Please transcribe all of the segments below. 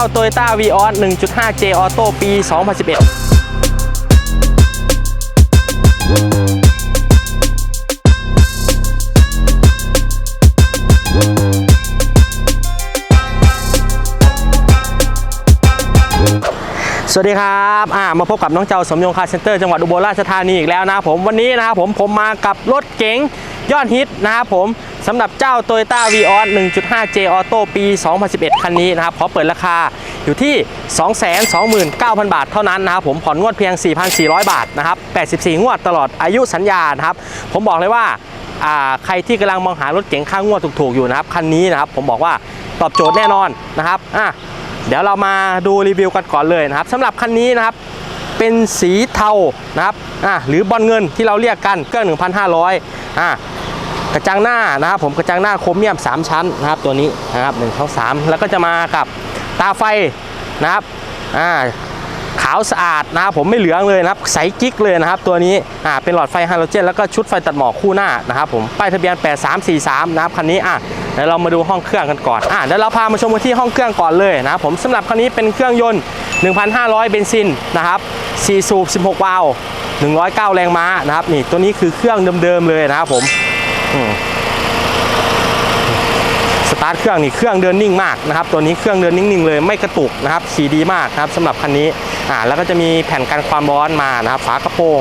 เจ้า Toyota v ีออส 1.5J Auto ปี 2011สวัสดีครับอ่ามาพบกับน้องเจ้าสมยงคาร์เซ็นเตอร์จังหวัดอุบลราชธานีอีกแล้วนะผมวันนี้นะครับผมผมมากับรถเก๋ง ยอดฮิตนะครับผมสำหรับเจ้า Toyota v ีออส 1.5J Auto ปี 2011 คันนี้นะครับขอเปิดราคาอยู่ที่ 229,000 บาทเท่านั้นนะครับผมผ่อนงวดเพียง 4,400 บาทนะครับ 84 งวดตลอดอายุสัญญานะครับ ผมบอกเลยว่าอ่าใครที่กำลังมองหารถเก๋งค่างวดถูกๆอยู่นะครับคันนี้นะครับผมบอกว่าตอบโจทย์แน่นอนนะครับอะเดี๋ยวเรามาดูรีวิวกันก่อนเลยนะครับสำหรับคันนี้นะครับ เป็นสีเทานะครับอะหรือบอลเงินที่เราเรียกกันเครื่อง1,500อะกระจังหน้านะครับผมกระจังหน้าโครเมียม 3 ชั้นนะครับตัวนี้นะครับหนึ่งทั้งสามแล้วก็จะมากับตาไฟนะครับอ่าขาวสะอาดนะครับผมไม่เหลืองเลยนะครับใสกิ๊กเลยนะครับตัวนี้อ่าเป็นหลอดไฟไฮาโลเจน แล้วก็ชุดไฟตัดหมอกคู่หน้านะครับผมป้ายทะเบียน 8343นะครับคันนี้อะเดี๋ยวเรามาดูห้องเครื่องกันก่อนอะเดี๋ยวเราพามาชมกันที่ห้องเครื่องก่อนเลยนะครับผมสำหรับคันนี้เป็นเครื่องยนต์ 1,500 เบนซินนะครับ 4 สูบ 16 วาล์ว109 แรงม้านะครับนี่ตัวนี้คือเครื่องเดิมๆเลยนะครับผมสตาร์ทเครื่องนี่เครื่องเดินนิ่งมากนะครับ ตัวนี้เครื่องเดินนิ่งๆเลยไม่กระตุกนะครับขี่ดีมากนะครับสำหรับคันนี้อ่าแล้วก็จะมีแผ่นกันความร้อนมานะครับ ฝากระโปรง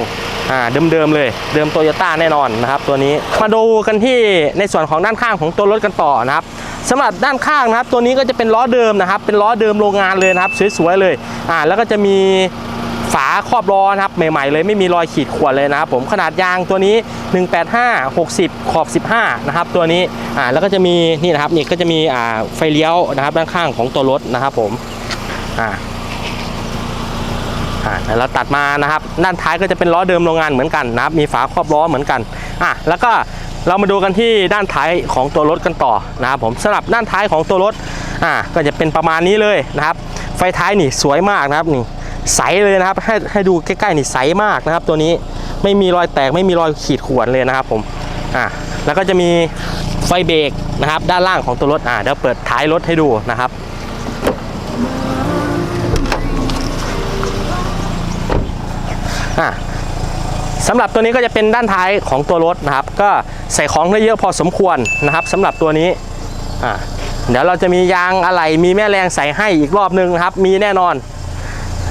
อ่าเดิมๆเลย เดิมโตโยต้าแน่นอนนะครับ ตัวนี้มาดูกันที่ในส่วนของด้านข้างของตัวรถกันต่อนะครับสำหรับด้านข้างนะครับ ตัวนี้ก็จะเป็นล้อเดิมนะครับ เป็นล้อเดิมโรงงานเลยนะครับ สวยๆเลยอ่าแล้วก็จะมี ฝาครอบล้อนะครับใหม่ๆเลยไม่มีรอยขีดข่วนเลยนะครับผมขนาดยางตัวนี้ 185 60 ขอบ 15 นะครับตัวนี้อ่าแล้วก็จะมีนี่นะครับนี่ก็จะมีอ่าไฟเลี้ยวนะครับด้านข้างของตัวรถนะครับผมอ่าอ่าแล้วเราตัดมานะครับด้านท้ายก็จะเป็นล้อเดิมโรงงานเหมือนกันนะครับมีฝาครอบล้อเหมือนกันอะแล้วก็เรามาดูกันที่ด้านท้ายของตัวรถกันต่อนะครับผมสำหรับด้านท้ายของตัวรถอ่าก็จะเป็นประมาณนี้เลยนะครับ ไฟท้ายนี่สวยมากนะครับนี่ ใสเลยนะครับ ให้ให้ดูใกล้ๆนี่ใสมากนะครับ ตัวนี้ไม่มีรอยแตกไม่มีรอยขีดข่วนเลยนะครับผมอ่าแล้วก็จะมีไฟเบรกนะครับ ด้านล่างของตัวรถอ่าเดี๋ยวเปิดท้ายรถให้ดูนะครับอ่าสำหรับตัวนี้ก็จะเป็นด้านท้ายของตัวรถนะครับ ก็ใส่ของได้เยอะพอสมควรนะครับสำหรับตัวนี้อ่าเดี๋ยวเราจะมียางอะไหล่มีแม่แรงใส่ให้อีกรอบนึงนะครับ มีแน่นอน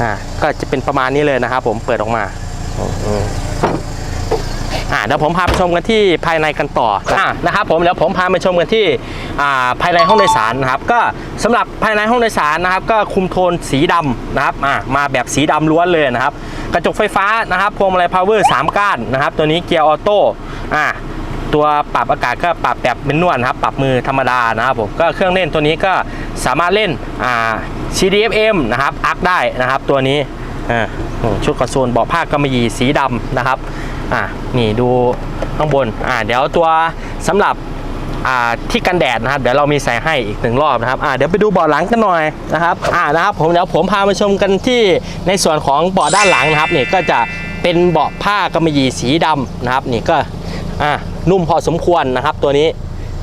อ่าก็จะเป็นประมาณนี้เลยนะครับผมเปิดออกมาอ่าเดี๋ยวผมพาไปชมกันที่ภายในกันต่ออ่านะครับผมเดี๋ยวผมพาไปชมกันที่อ่าภายในห้องโดยสารนะครับ ก็สำหรับภายในห้องโดยสารนะครับ ก็คุมโทนสีดำนะครับอ่ามาแบบสีดำล้วนเลยนะครับ กระจกไฟฟ้านะครับพวงมาลัยพาวเวอร์3ก้านนะครับ ตัวนี้เกียร์ออโต้อ่า ตัวปรับอากาศก็ปรับแบบเป็นนวลนะครับ ปรับมือธรรมดานะครับผมก็เครื่องเล่นตัวนี้ก็สามารถเล่นอ่า CDFM นะครับอักได้นะครับ ตัวนี้อ่าชุดคอนโซลเบาะผ้ากำมะหยี่สีดำนะครับอ่านี่ดูข้างบนอ่าเดี๋ยวตัวสำหรับอ่าที่กันแดดนะครับเดี๋ยวเรามีใส่ให้อีกหนึ่งรอบนะครับอ่าเดี๋ยวไปดูเบาะหลังกันหน่อยนะครับอ่านะครับผมเดี๋ยวผมพามาชมกันที่ในส่วนของเบาะด้านหลังนะครับนี่ก็จะเป็นเบาะผ้ากำมะหยี่สีดำนะครับนี่ก็ อ่านุ่มพอสมควรนะครับตัวนี้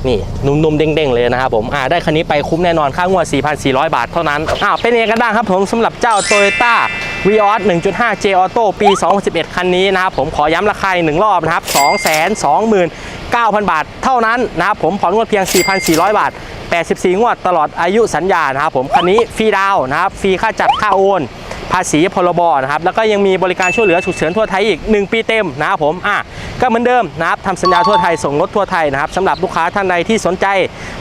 นี่นุ่มๆเด้งๆเลยนะครับผมอ่าได้คันนี้ไปคุ้มแน่นอนค่างวด 4,400 บาทเท่านั้นอ้าวเป็นยังไงกันบ้างครับผมสำหรับเจ้า Toyota v ีออส 1.5J Auto ปี 2011 คันนี้นะครับผมขอย้ำราคาอีกหนึ่งรอบนะครับ 229,000 บาทเท่านั้นนะครับผมผ่อนงวดเพียง 4,400 บาท 84 งวดตลอดอายุสัญญานะครับผมคันนี้ฟรีดาวนะครับฟรีค่าจัดค่าโอน ภาษีพรบนะครับแล้วก็ยังมีบริการช่วยเหลือฉุกเฉินทั่วไทยอีก 1 ปีเต็มนะครับผมอะก็เหมือนเดิมนะครับทำสัญญาทั่วไทยส่งรถทั่วไทยนะครับสำหรับลูกค้าท่านใดที่สนใจ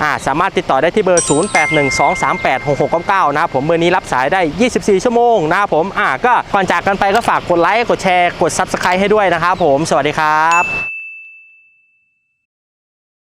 อะสามารถติดต่อได้ที่เบอร์ 0812386699 นะครับผมเบอร์นี้รับสายได้ 24 ชั่วโมงนะครับผมอะก็ก่อนจากกันไปก็ฝากกดไลค์กดแชร์กด Subscribe ให้ด้วยนะครับผม สวัสดีครับ